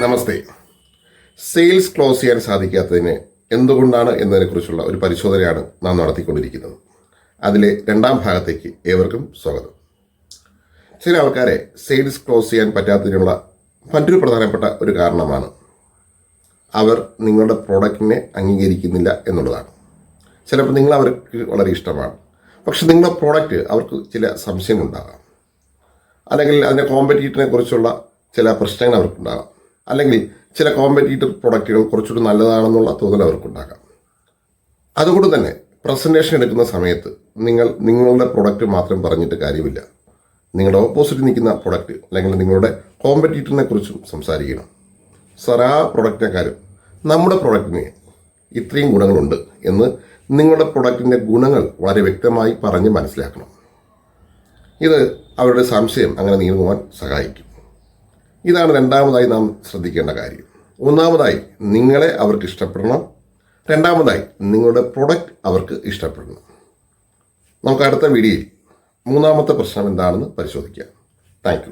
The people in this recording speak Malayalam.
നമസ്തേ. സെയിൽസ് ക്ലോസ് ചെയ്യാൻ സാധിക്കാത്തതിന് എന്തുകൊണ്ടാണ് എന്നതിനെക്കുറിച്ചുള്ള ഒരു പരിശോധനയാണ് നാം നടത്തിക്കൊണ്ടിരിക്കുന്നത്. അതിലെ രണ്ടാം ഭാഗത്തേക്ക് ഏവർക്കും സ്വാഗതം. ചില ആൾക്കാരെ സെയിൽസ് ക്ലോസ് ചെയ്യാൻ പറ്റാത്തതിനുള്ള മറ്റൊരു പ്രധാനപ്പെട്ട ഒരു കാരണമാണ് അവർ നിങ്ങളുടെ പ്രോഡക്റ്റിനെ അംഗീകരിക്കുന്നില്ല എന്നുള്ളതാണ്. ചിലപ്പോൾ നിങ്ങൾ അവർക്ക് വളരെ ഇഷ്ടമാണ്. പക്ഷെ നിങ്ങളുടെ പ്രോഡക്റ്റ് അവർക്ക് ചില സംശയമുണ്ടാകാം. അല്ലെങ്കിൽ അതിന്റെ കോമ്പറ്റീറ്ററിനെ കുറിച്ചുള്ള ചില പ്രശ്നങ്ങൾ അവർക്കുണ്ടാകാം. അല്ലെങ്കിൽ ചില കോമ്പറ്റീറ്റർ പ്രൊഡക്റ്റുകൾ കുറച്ചുകൂടി നല്ലതാണെന്നുള്ള തോന്നൽ അവർക്കുണ്ടാകാം. അതുകൊണ്ട് തന്നെ പ്രസന്റേഷൻ എടുക്കുന്ന സമയത്ത് നിങ്ങൾ നിങ്ങളുടെ പ്രൊഡക്റ്റ് മാത്രം പറഞ്ഞിട്ട് കാര്യമില്ല. നിങ്ങളുടെ ഓപ്പോസിറ്റ് നിൽക്കുന്ന പ്രൊഡക്റ്റ് അല്ലെങ്കിൽ നിങ്ങളുടെ കോമ്പറ്റീറ്ററിനെ കുറിച്ചും സംസാരിക്കണം. സാർ ആ പ്രൊഡക്റ്റിനെക്കാളും നമ്മുടെ പ്രൊഡക്റ്റിന് ഇത്രയും ഗുണങ്ങളുണ്ട് എന്ന് നിങ്ങളുടെ പ്രൊഡക്റ്റിന്റെ ഗുണങ്ങൾ വളരെ വ്യക്തമായി പറഞ്ഞ് മനസ്സിലാക്കണം. ഇത് അവരുടെ സംശയം അങ്ങനെ നീങ്ങുവാൻ സഹായിക്കും. ഇതാണ് രണ്ടാമതായി നാം ശ്രദ്ധിക്കേണ്ട കാര്യം. ഒന്നാമതായി നിങ്ങളെ അവർക്ക് ഇഷ്ടപ്പെടണം. രണ്ടാമതായി നിങ്ങളുടെ പ്രൊഡക്റ്റ് അവർക്ക് ഇഷ്ടപ്പെടണം. നമുക്ക് അടുത്ത വീഡിയോയിൽ മൂന്നാമത്തെ പ്രശ്നം എന്താണെന്ന് പരിശോധിക്കാം. താങ്ക്